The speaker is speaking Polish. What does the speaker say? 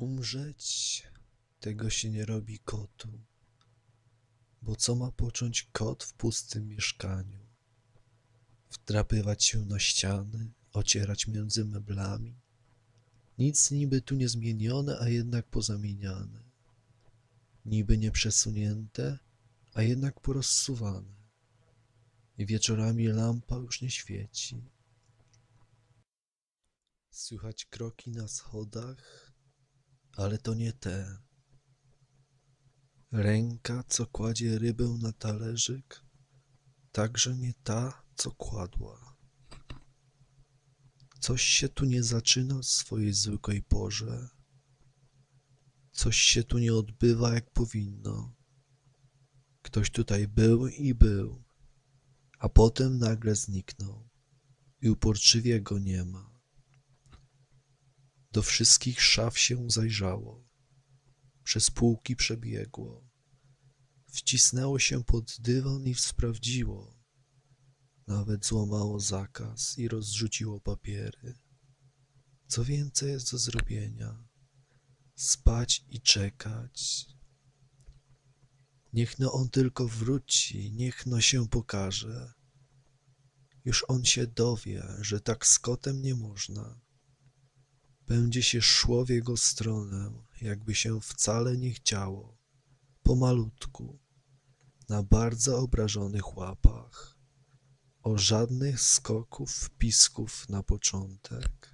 Umrzeć tego się nie robi kotu, bo co ma począć kot w pustym mieszkaniu? Wdrapywać się na ściany, ocierać między meblami. Nic niby tu nie zmienione, a jednak pozamieniane. Niby nie przesunięte, a jednak porozsuwane. I wieczorami lampa już nie świeci. Słychać kroki na schodach, ale to nie te. Ręka, co kładzie rybę na talerzyk, także nie ta, co kładła. Coś się tu nie zaczyna w swojej zwykłej porze. Coś się tu nie odbywa jak powinno. Ktoś tutaj był i był, a potem nagle zniknął i uporczywie go nie ma. Do wszystkich szaf się zajrzało, przez półki przebiegło, wcisnęło się pod dywan i sprawdziło, nawet złamało zakaz i rozrzuciło papiery. Co więcej jest do zrobienia? Spać i czekać. Niech no on tylko wróci, niech no się pokaże. Już on się dowie, że tak z kotem nie można. Będzie się szło w jego stronę, jakby się wcale nie chciało, pomalutku, na bardzo obrażonych łapach, o żadnych skoków, pisków na początek.